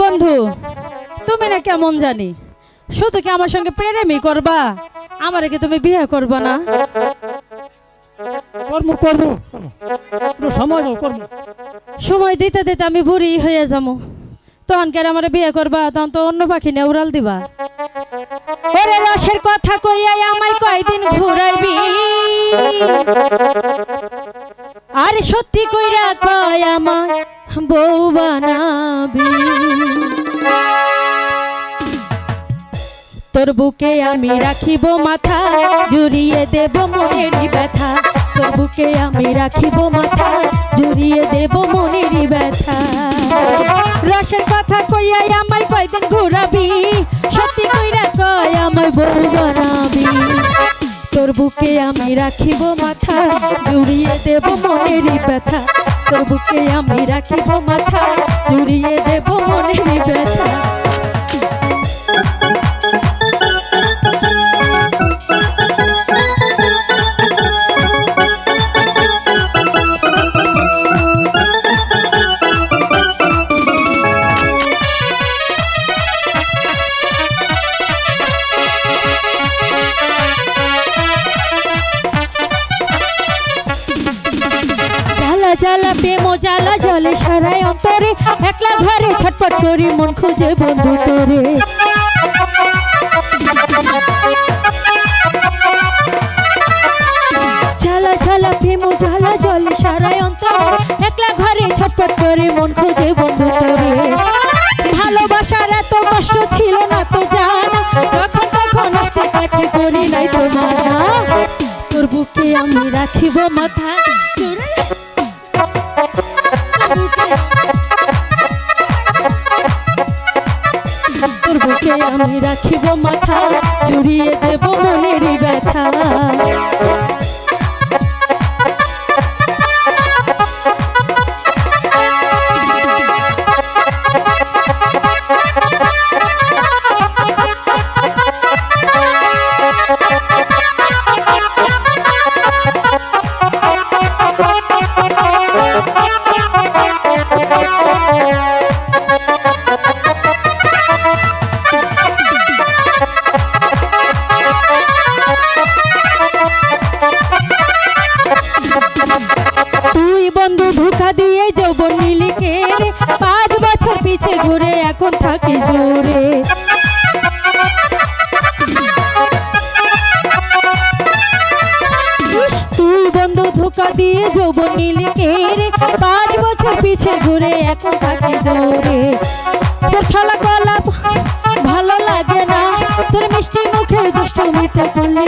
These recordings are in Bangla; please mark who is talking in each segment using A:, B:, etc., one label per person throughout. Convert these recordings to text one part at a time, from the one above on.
A: বন্ধু তুমি না কেমন জানি? শুধু কি আমার সঙ্গে প্রেমই করবা? আমারে কি তুমি বিয়ে করবা না?
B: কর্ম কর্ম। সময় দাও কর্ম।
A: সময় দিতে দিতে আমি বুড়ি হয়ে যাব। তখন কেন আমার বিয়ে করবা? তখন তো অন্য পাখি নিয়ে উড়াল দিবা। ওরে রসের কথা কইয়াই আমায় কয়দিন ঘুরাইবি? আর সত্যি কইরা কয় আমার বউ বানাবি তোর বুকে আমি রাখিব মাথা, জুড়িয়ে দেব মনেরই ব্যথা। তোর বুকে আমি রাখিব মাথা, জুড়িয়ে দেব মনেরই ব্যথা। রসের কথা কইয়াই আমায় কয়দিন ঘুরাবি, সত্যি কইরা কয় আমায় বউ বানাবি তোর বুকে আমি রাখিব মাথা, জুড়িয়ে দেব মনেরই ব্যথা। তোর বুকে আমি রাখিব মাথা জুড়িয়ে দেব জ্বালা প্রেম জ্বালা জলে সারায় অন্তরে। একলা ঘরে ছটপট করি মন খুঁজে বন্ধু তোরে। জ্বালা জ্বালা প্রেম জ্বালা জলে সারায় অন্তরে। একলা ঘরে ছটপট করে মন খুঁজে বন্ধু তোরে। ভালোবাসার এত কষ্ট ছিল না তো জানা। যখন তখন আসতে কাছে করি নাই তো মানা তোর বুকে আমি রাখিব মাথা। তোর বুকে আমি রাখিব মাথা জুড়িয়ে দেব মনের ব্যথা। তুই বন্ধু ধোকা দিয়ে যৌবন নীলিকে পাঁচ বছর পিছে ঘুরে এখন থাকি ইস, তুই বন্ধু ধোকা দিয়ে যৌবন নীলিকে পাঁচ বছর পিছে ঘুরে এখন থাকি দূরে। তোর ছলা গলা ভালো লাগে না। তোর মিষ্টি মুখে দুষ্ট মিঠে করলে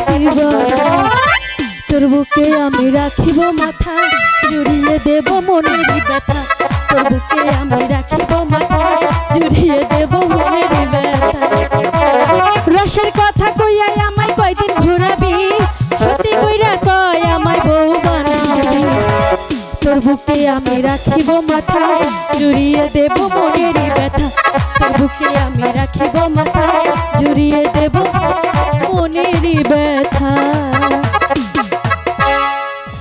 A: তোর বুকে আমি রাখিব মাথা। জুড়িয়ে দেব মনের ব্যথা। তোর বুকে আমি রাখিব মাথা, জুড়িয়ে দেব মনের ব্যথা। রসের কথা কইয়াই আমায় কয়দিন ঘোরাবি? সত্যি কইরা কয় আমায় বউ বানাবি। তোর বুকে আমি রাখিব মাথা, জুড়িয়ে দেব মনের ব্যথা। তোর বুকে আমি রাখিব মাথা